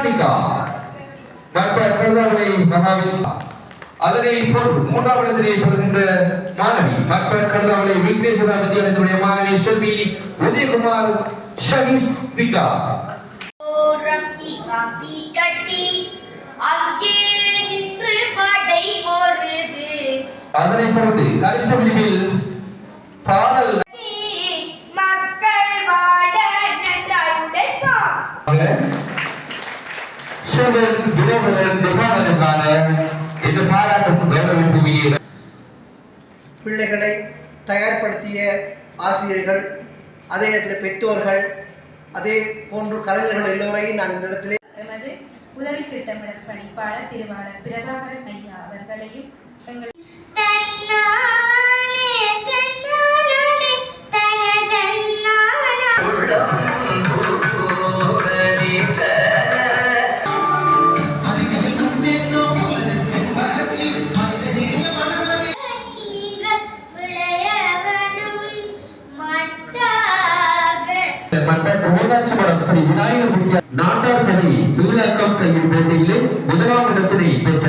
சாந்திகா மற்ற கருதாவளை அதனை போன்று மூன்றாம் இடத்திலே பெறுகின்ற மாணவி. மற்ற கருதாவளை விக்னேஸ்வரா வித்யாலயத்தினுடைய மாணவி செல்வி உதயகுமார் அதனை தொடர்ந்து கரிஷ்ட பிரிவில் பாடல் மக்கள் வாழ நன்றாய் உடைப்பான் இறைவனர் தினவரன் திவானனுக்கான இந்த பாராட்டும் கௌரவிப்பு பிள்ளைகளை தயார்படுத்திய ஆசிரியர்கள் அதே நேரத்தில் பெற்றோர்கள் அதே போன்று கலைஞர்கள் எல்லோரையும் நான் இந்த இடத்திலே எமது உதவி திட்டமிடல் பணிப்பாளர் திருவாளர் பிரபாகரன் ஐயா அவர்களையும் எங்கள் ஊராட்சி மடம் ஸ்ரீ விநாயகர் நாட்டார் கதை நூலாக்கம் செய்யும் போட்டியிலே முதலாம் இடத்தினை பெற்ற